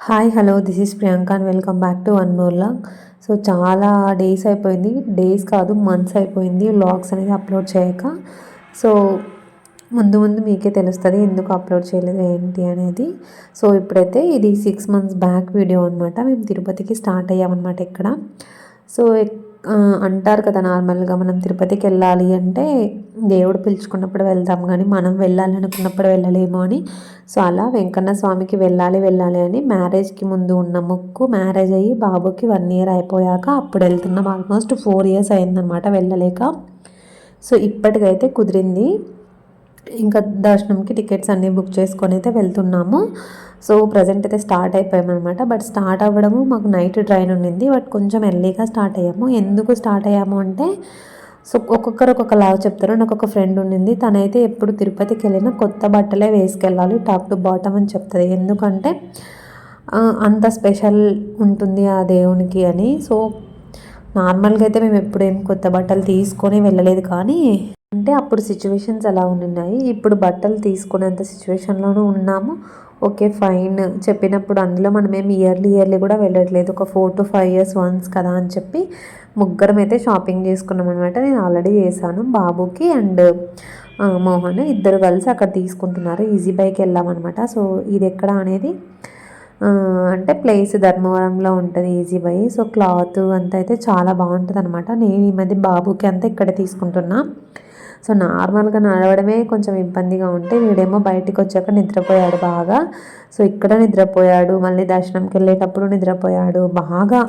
Hi hello this is Priyanka and welcome back to one more vlog so చాలా days అయిపోయింది. Days కాదు months అయిపోయింది. Vlogs అనేది upload చేయక. సో ముందు ముందు మీకే తెలుస్తుంది ఎందుకు అప్లోడ్ చేయలేదు ఏంటి అనేది. సో ఇప్పుడైతే ఇది సిక్స్ మంత్స్ బ్యాక్ వీడియో అనమాట మేము తిరుపతికి స్టార్ట్ అయ్యామన్నమాట ఇక్కడ. సో అంటారు కదా నార్మల్గా మనం తిరుపతికి వెళ్ళాలి అంటే దేవుడు పిలుచుకున్నప్పుడు వెళ్తాం కానీ మనం వెళ్ళాలి అనుకున్నప్పుడు వెళ్ళలేము అని. సో అలా వెంకన్న స్వామికి వెళ్ళాలి వెళ్ళాలి అని మ్యారేజ్కి ముందు ఉన్న ముక్కు మ్యారేజ్ అయ్యి బాబుకి వన్ ఇయర్ అయిపోయాక అప్పుడు వెళ్తున్నాం. ఆల్మోస్ట్ ఫోర్ ఇయర్స్ అయిందనమాట వెళ్ళలేక. సో ఇప్పటికైతే కుదిరింది. ఇంకా దర్శనంకి టికెట్స్ అన్నీ బుక్ చేసుకొని అయితే వెళ్తున్నాము. సో ప్రజెంట్ అయితే స్టార్ట్ అయిపోయామన్నమాట. బట్ స్టార్ట్ అవ్వడము మాకు నైట్ ట్రైన్ ఉండింది. బట్ కొంచెం ఎర్లీగా స్టార్ట్ అయ్యాము. ఎందుకు స్టార్ట్ అయ్యాము అంటే సో ఒక్కొక్కరు ఒక్కొక్కలాగా చెప్తారు. నాకు ఒక ఫ్రెండ్ ఉండింది. తనైతే ఎప్పుడు తిరుపతికి వెళ్ళినా కొత్త బట్టలే వేసుకెళ్ళాలి టాప్ టు బాటమ్ అని చెప్తుంది. ఎందుకంటే అంత స్పెషల్ ఉంటుంది ఆ దేవునికి అని. సో నార్మల్గా అయితే మేము ఎప్పుడేం కొత్త బట్టలు తీసుకొని వెళ్ళలేదు. కానీ అంటే అప్పుడు సిచ్యువేషన్స్ ఎలా ఉన్నాయి ఇప్పుడు బట్టలు తీసుకునేంత సిచ్యువేషన్లోనూ ఉన్నాము. ఓకే ఫైన్ చెప్పినప్పుడు అందులో మనం ఏమి ఇయర్లీ ఇయర్లీ కూడా వెళ్ళట్లేదు. ఒక four to five years once కదా అని చెప్పి ముగ్గురం అయితే షాపింగ్ చేసుకున్నాం అనమాట నేను ఆల్రెడీ చేశాను బాబుకి అండ్ మోహన్ ఇద్దరు కలిసి అక్కడ తీసుకుంటున్నారు. ఈజీ బైక్ వెళ్ళామన్నమాట సో ఇది ఎక్కడ అనేది అంటే ప్లేస్ ధర్మవరంలో ఉంటుంది ఈజీ బై సో క్లాత్ అంతా అయితే చాలా బాగుంటుంది అనమాట నేను ఈ మధ్య బాబుకి అంతా ఇక్కడ తీసుకుంటున్నా. సో నార్మల్గా నడవడమే కొంచెం ఇబ్బందిగా ఉంటే వీడేమో బయటికి వచ్చాక నిద్రపోయాడు బాగా. సో ఇక్కడ నిద్రపోయాడు మళ్ళీ దర్శనంకి వెళ్ళేటప్పుడు నిద్రపోయాడు. బాగా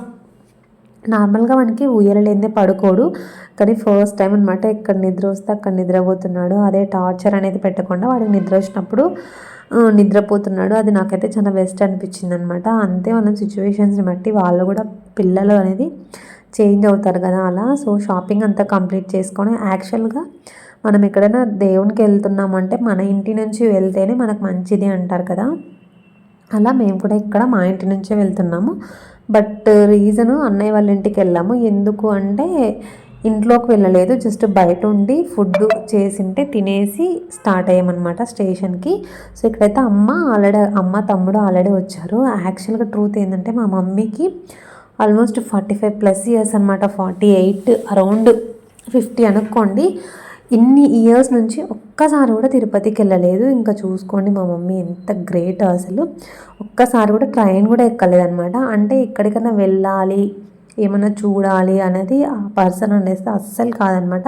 నార్మల్గా మనకి ఊయలలేదే పడుకోడు. కానీ ఫస్ట్ టైం అనమాట ఇక్కడ నిద్ర వస్తే అక్కడ నిద్రపోతున్నాడు. అదే టార్చర్ అనేది పెట్టకుండా వాడికి నిద్ర వచ్చినప్పుడు నిద్రపోతున్నాడు. అది నాకైతే చాలా బెస్ట్ అనిపించింది అనమాట అంతే మనం సిచ్యువేషన్స్ని బట్టి వాళ్ళు కూడా పిల్లలు అనేది చేంజ్ అవుతారు కదా అలా. సో షాపింగ్ అంతా కంప్లీట్ చేసుకొని యాక్చువల్గా మనం ఎక్కడైనా దేవునికి వెళ్తున్నామంటే మన ఇంటి నుంచి వెళ్తేనే మనకు మంచిది అంటారు కదా. అలా మేము కూడా ఇక్కడ మా ఇంటి నుంచే వెళ్తున్నాము. బట్ రీజను అన్నయ్య వాళ్ళ ఇంటికి వెళ్ళాము. ఎందుకు అంటే ఇంట్లోకి వెళ్ళలేదు. జస్ట్ బయట ఉండి ఫుడ్ చేసింటే తినేసి స్టార్ట్ అయ్యామన్నమాట స్టేషన్కి. సో ఇక్కడైతే అమ్మ ఆల్రెడీ అమ్మ తమ్ముడు ఆల్రెడీ వచ్చారు. యాక్చువల్గా ట్రూత్ ఏంటంటే మా మమ్మీకి almost forty five plus years అనమాట ఫార్టీ ఎయిట్ అరౌండ్ ఫిఫ్టీ అనుకోండి. ఇన్ని ఇయర్స్ నుంచి ఒక్కసారి కూడా తిరుపతికి వెళ్ళలేదు. ఇంకా చూసుకోండి మా మమ్మీ ఎంత గ్రేట్ అసలు. ఒక్కసారి కూడా ట్రైన్ కూడా ఎక్కలేదన్నమాట. అంటే ఎక్కడికైనా వెళ్ళాలి ఏమైనా చూడాలి అనేది ఆ పర్సన్ అనేది అస్సలు కాదనమాట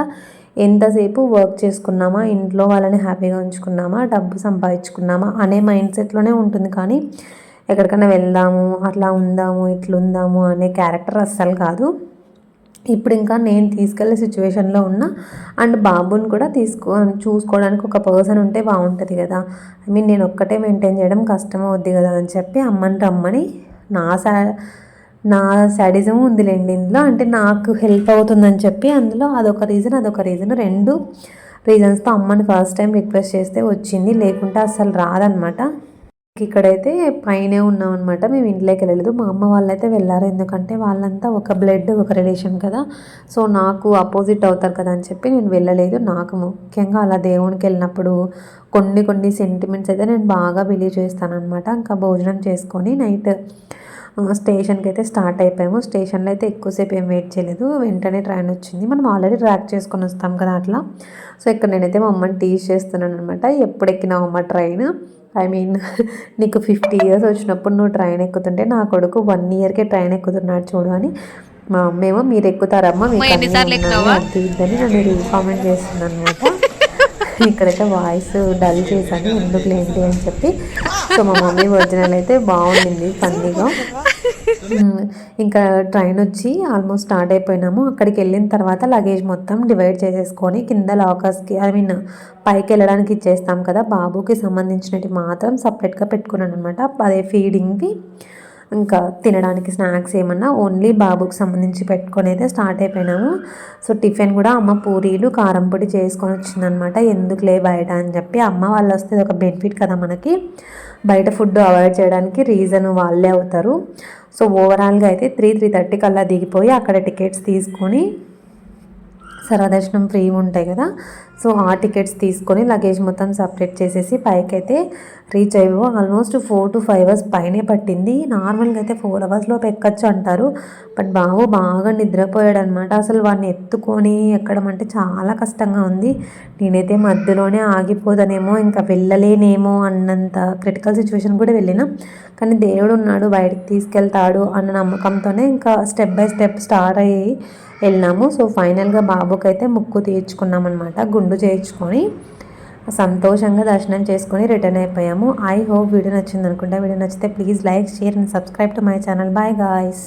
ఎంతసేపు వర్క్ చేసుకున్నామా ఇంట్లో వాళ్ళని హ్యాపీగా ఉంచుకున్నామా డబ్బు సంపాదించుకున్నామా అనే మైండ్ సెట్లోనే ఉంటుంది. కానీ ఎక్కడికైనా వెళ్దాము అట్లా ఉందాము ఇట్లా ఉందాము అనే క్యారెక్టర్ అస్సలు కాదు. ఇప్పుడు ఇంకా నేను తీసుకెళ్ళే సిచ్యువేషన్లో ఉన్నా అండ్ బాబుని కూడా తీసుకో చూసుకోవడానికి ఒక పర్సన్ ఉంటే బాగుంటుంది కదా. ఐ మీన్ నేను ఒక్కటే మెయింటైన్ చేయడం కష్టం అవుద్ది కదా అని చెప్పి అమ్మని రమ్మని నా సా నా శాడిజం ఉందిలేండి ఇందులో. అంటే నాకు హెల్ప్ అవుతుందని చెప్పి అందులో అదొక రీజన్ అదొక రీజన్. రెండు రీజన్స్తో అమ్మని ఫస్ట్ టైం రిక్వెస్ట్ చేస్తే వచ్చింది లేకుంటే అసలు రాదనమాట. ఇక్కడైతే పైనే ఉన్నాం అనమాట మేము ఇంట్లోకి వెళ్ళలేదు. మా అమ్మ వాళ్ళైతే వెళ్ళారు. ఎందుకంటే వాళ్ళంతా ఒక బ్లడ్ ఒక రిలేషన్ కదా. సో నాకు అపోజిట్ అవుతారు కదా అని చెప్పి నేను వెళ్ళలేదు. నాకు ముఖ్యంగా అలా దేవునికి వెళ్ళినప్పుడు కొన్ని కొన్ని సెంటిమెంట్స్ అయితే నేను బాగా బిలీవ్ చేస్తాను అనమాట ఇంకా భోజనం చేసుకొని నైట్ స్టేషన్కి అయితే స్టార్ట్ అయిపోయాము. స్టేషన్లో అయితే ఎక్కువసేపు ఏం వెయిట్ చేయలేదు. వెంటనే ట్రైన్ వచ్చింది. మనం ఆల్రెడీ ట్రాక్ చేసుకొని వస్తాం కదా అట్లా. సో ఇక్కడ నేనైతే మా అమ్మని టీచ్ చేస్తున్నాను అనమాట ఎప్పుడు ఎక్కినావు అమ్మ ట్రైన్ ఐ మీన్ నీకు ఫిఫ్టీ ఇయర్స్ వచ్చినప్పుడు నువ్వు ట్రైన్ ఎక్కుతుంటే నా కొడుకు వన్ ఇయర్కే ట్రైన్ ఎక్కుతున్నాడు చూడు అని మా అమ్మ ఏమో మీరు ఎక్కుతారమ్మా మీకు ఇదని నన్ను కామెంట్ చేస్తుంది అనమాట ఇక్కడైతే వాయిస్ డల్ చేశాను ఎందుకు ఏంటి అని చెప్పి. సో మా మమ్మీ ఒరిజినల్ అయితే బాగుండింది ఫన్నీగా ఇంకా ట్రైన్ వచ్చి ఆల్మోస్ట్ స్టార్ట్ అయిపోయినాము. అక్కడికి వెళ్ళిన తర్వాత లగేజ్ మొత్తం డివైడ్ చేసేసుకొని కింద లాకర్స్కి ఐ మీన్ పైకి వెళ్ళడానికి ఇచ్చేస్తాం కదా. బాబుకి సంబంధించినవి మాత్రం సపరేట్గా పెట్టుకున్నాను అనమాట అదే ఫీడింగ్కి ఇంకా తినడానికి స్నాక్స్ ఏమన్నా ఓన్లీ బాబుకి సంబంధించి పెట్టుకొని అయితే స్టార్ట్ అయిపోయినాము. సో టిఫిన్ కూడా అమ్మ పూరీలు కారం పొడి చేసుకొని వచ్చిందనమాట. ఎందుకులే బయట అని చెప్పి అమ్మ వాళ్ళు వస్తే ఒక బెనిఫిట్ కదా మనకి. బయట ఫుడ్ అవాయిడ్ చేయడానికి రీజన్ వాళ్ళే అవుతారు. సో ఓవరాల్గా అయితే త్రీ త్రీ థర్టీ కల్లా దిగిపోయి అక్కడ టికెట్స్ తీసుకొని సర్వదర్శనం ఫ్రీ ఉంటాయి కదా. సో ఆ టికెట్స్ తీసుకొని లగేజ్ మొత్తం సపరేట్ చేసేసి పైకి అయితే రీచ్ అయ్యాము. Almost four to five hours పైనే పట్టింది. నార్మల్గా అయితే ఫోర్ అవర్స్లోపు ఎక్కచ్చు అంటారు. బట్ బాబు బాగా నిద్రపోయాడు అనమాట అసలు వాడిని ఎత్తుకొని ఎక్కడం అంటే చాలా కష్టంగా ఉంది. నేనైతే మధ్యలోనే ఆగిపోదనేమో ఇంకా వెళ్ళలేనేమో అన్నంత క్రిటికల్ సిచ్యువేషన్ కూడా వెళ్ళిన. కానీ దేవుడు ఉన్నాడు బయటకు తీసుకెళ్తాడు అన్న నమ్మకంతోనే ఇంకా స్టెప్ బై స్టెప్ స్టార్ట్ అయ్యాయి. వెళ్ళినాము. సో ఫైనల్గా బాబుకి అయితే ముక్కు తీర్చుకున్నాం అనమాట గుండు చేయించుకొని సంతోషంగా దర్శనం చేసుకొని రిటర్న్ అయిపోయాము. ఐ హోప్ వీడియో నచ్చింది అనుకుంటా వీడియో నచ్చితే please like share and subscribe to my channel. Bye guys